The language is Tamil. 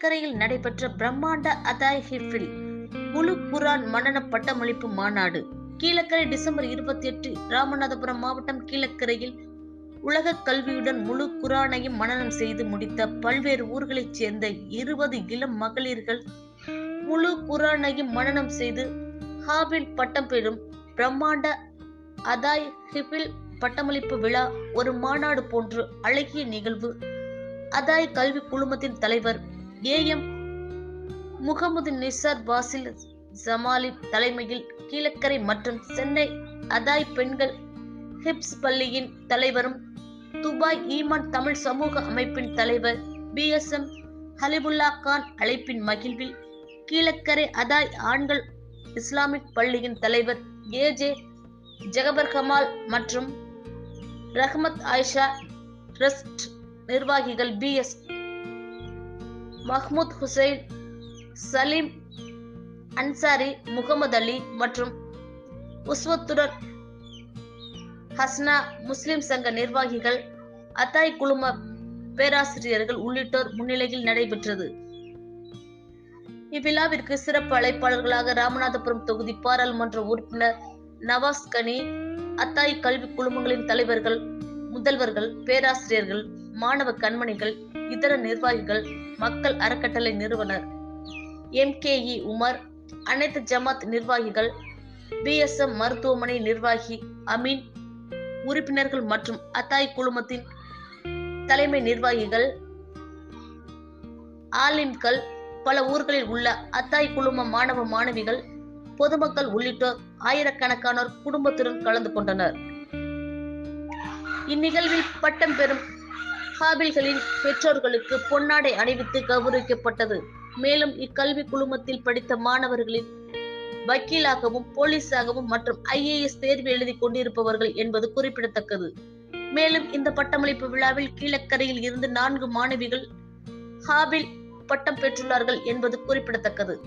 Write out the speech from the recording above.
கடற்கரையில் நடைபெற்ற பிரம்மாண்ட அதாய் ஹிஃபில் முழு குரான் மன்னன பட்டமளிப்பு மாநாடு. கீழக்கரை டிசம்பர் இருபத்தி எட்டு ராமநாதபுரம் மாவட்டம் கீழக்கரையில் உலக கல்வியுடன் முழு குரானையும் மனநம் செய்து முடித்த பல்வேறு ஊர்களைச் சேர்ந்த இருபது இளம் மகளிர்கள் முழு குரானையும் மனநம் செய்து ஹாபில் பட்டம் பெறும் பிரம்மாண்ட அதாய் ஹிபில் பட்டமளிப்பு விழா ஒரு மாநாடு போன்று அழகிய நிகழ்வு. அதாய் கல்வி குழுமத்தின் தலைவர் ஏஎம் முகமது நிசார் பாசில் ஜமாலி தலைமையில் கீழக்கரை மற்றும் சென்னை அதாய் பெண்கள் ஹிப்ஸ் பள்ளியின் தலைவரும் துபாய் ஈமான் தமிழ் சமூக அமைப்பின் தலைவர் P S M Halibullah Khan அழைப்பின் மகிழ்வில் கீழக்கரை அதாய் ஆண்கள் இஸ்லாமிக் பள்ளியின் தலைவர் ஏ ஜே ஜகபர் கமால் மற்றும் ரஹ்மத் ஆயிஷா ட்ரஸ்ட் நிர்வாகிகள் பி எஸ் மஹ்மூத் ஹுசைன் சலீம் அன்சாரி முகமது அலி மற்றும் உஸ்வத்துடன் ஹஸ்னா முஸ்லிம் சங்க நிர்வாகிகள் அத்தாய் குழும பேராசிரியர்கள் உள்ளிட்டோர் முன்னிலையில் நடைபெற்றது. இவ்விழாவிற்கு சிறப்பு அழைப்பாளர்களாக ராமநாதபுரம் தொகுதி பாராளுமன்ற உறுப்பினர் நவாஸ் கனி அத்தாய் கல்வி குழுமங்களின் தலைவர்கள் முதல்வர்கள் பேராசிரியர்கள் மாணவ கண்மணிகள் இதர நிர்வாகிகள் மக்கள் அறக்கட்டளை நிறுவனர் எம் கே இ உமர் அனைத்து ஜமாத் நிர்வாகிகள் பிஎஸ்எம் மருத்துவமனை நிர்வாகி அமீன் உறுப்பினர்கள் மற்றும் அத்தாய் குழுமத்தின் தலைமை நிர்வாகிகள் ஆலிம்கள் பல ஊர்களில் உள்ள அத்தாய் குழும மாணவ மாணவிகள் பொதுமக்கள் உள்ளிட்டோர் ஆயிரக்கணக்கானோர் குடும்பத்துடன் கலந்து கொண்டனர். இந்நிகழ்வில் பட்டம் பெறும் ஹாபில்களின் பெற்றோர்களுக்கு பொன்னாடை அணிவித்து கௌரவிக்கப்பட்டது. மேலும் இக்கல்வி குழுமத்தில் படித்த மாணவர்களின் வக்கீலாகவும் போலீஸாகவும் மற்றும் ஐஏஎஸ் தேர்வு எழுதி கொண்டிருப்பவர்கள் என்பது குறிப்பிடத்தக்கது. மேலும் இந்த பட்டமளிப்பு விழாவில் கீழக்கரையில் இருந்து நான்கு மாணவிகள் ஹாபில் பட்டம் பெற்றுள்ளார்கள் என்பது குறிப்பிடத்தக்கது.